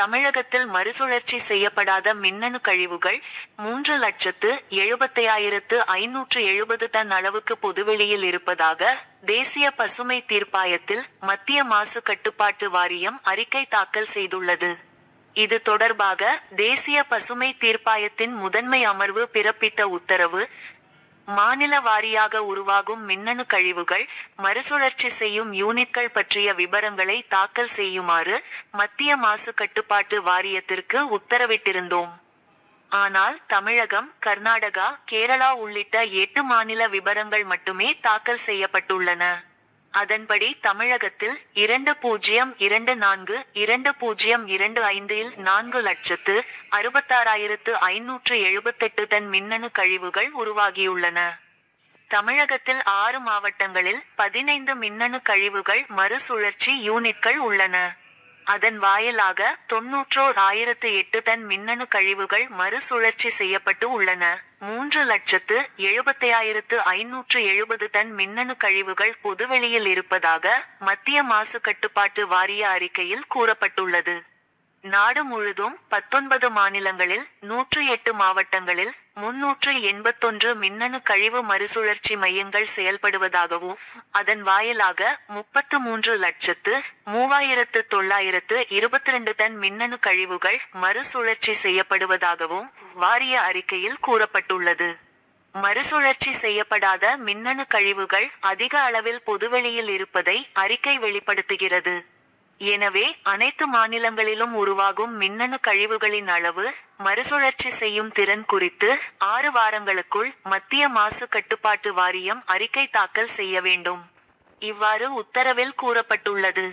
தமிழகத்தில் மறுசுழற்சி செய்யப்படாத மின்னணு கழிவுகள் மூன்று லட்சத்து எழுபத்தையாயிரத்து ஐநூற்று எழுபது டன் அளவுக்கு பொதுவெளியில் இருப்பதாக தேசிய பசுமை தீர்ப்பாயத்தில் மத்திய மாசு கட்டுப்பாட்டு வாரியம் அறிக்கை தாக்கல் செய்துள்ளது. இது தொடர்பாக தேசிய பசுமை தீர்ப்பாயத்தின் முதன்மை அமர்வு பிறப்பித்த உத்தரவு மாநில வாரியாக உருவாகும் மின்னணு கழிவுகள் மறுசுழற்சி செய்யும் யூனிட்கள் பற்றிய விபரங்களை தாக்கல் செய்யுமாறு மத்திய மாசு கட்டுப்பாட்டு வாரியத்திற்கு உத்தரவிட்டிருந்தோம். ஆனால் தமிழகம் கர்நாடகா கேரளா உள்ளிட்ட எட்டு மாநில விபரங்கள் மட்டுமே தாக்கல் செய்யப்பட்டுள்ளன. அதன்படி தமிழகத்தில் இரண்டு பூஜ்ஜியம் இரண்டு நான்கு இரண்டு பூஜ்ஜியம் இரண்டு ஐந்தில் நான்கு லட்சத்து அறுபத்தாறாயிரத்து ஐநூற்று எழுபத்தெட்டு டன் மின்னணு கழிவுகள் உருவாகியுள்ளன. தமிழகத்தில் ஆறு மாவட்டங்களில் பதினைந்து மின்னணு கழிவுகள் மறுசுழற்சி யூனிட்கள் உள்ளன. அதன் வாயிலாக தொன்னூற்றோர் ஆயிரத்து எட்டு டன் மின்னணு கழிவுகள் மறுசுழற்சி செய்யப்பட்டு உள்ளன. மூன்று லட்சத்து எழுபத்தையாயிரத்து ஐநூற்று எழுபது டன் மின்னணு கழிவுகள் பொதுவெளியில் இருப்பதாக மத்திய மாசு கட்டுப்பாட்டு வாரிய அறிக்கையில் கூறப்பட்டுள்ளது. நாடு முழுதும் பத்தொன்பது மாநிலங்களில் நூற்று எட்டு மாவட்டங்களில் முன்னூற்று எண்பத்தொன்று மின்னணு கழிவு மறுசுழற்சி மையங்கள் செயல்படுவதாகவும் அதன் வாயிலாக முப்பத்து மூன்று லட்சத்து மூவாயிரத்து தொள்ளாயிரத்து இருபத்தி ரெண்டு டன் மின்னணு கழிவுகள் மறுசுழற்சி செய்யப்படுவதாகவும் வாரிய அறிக்கையில் கூறப்பட்டுள்ளது. மறுசுழற்சி செய்யப்படாத மின்னணு கழிவுகள் அதிக அளவில் பொதுவெளியில் இருப்பதை அறிக்கை வெளிப்படுத்துகிறது. எனவே அனைத்து மாநிலங்களிலும் உருவாகும் மின்னணு கழிவுகளின் அளவு மறுசுழற்சி செய்யும் திறன் குறித்து ஆறு வாரங்களுக்குள் மத்திய மாசு கட்டுப்பாட்டு வாரியம் அறிக்கை தாக்கல் செய்ய வேண்டும். இவ்வாறு உத்தரவில் கூறப்பட்டுள்ளது.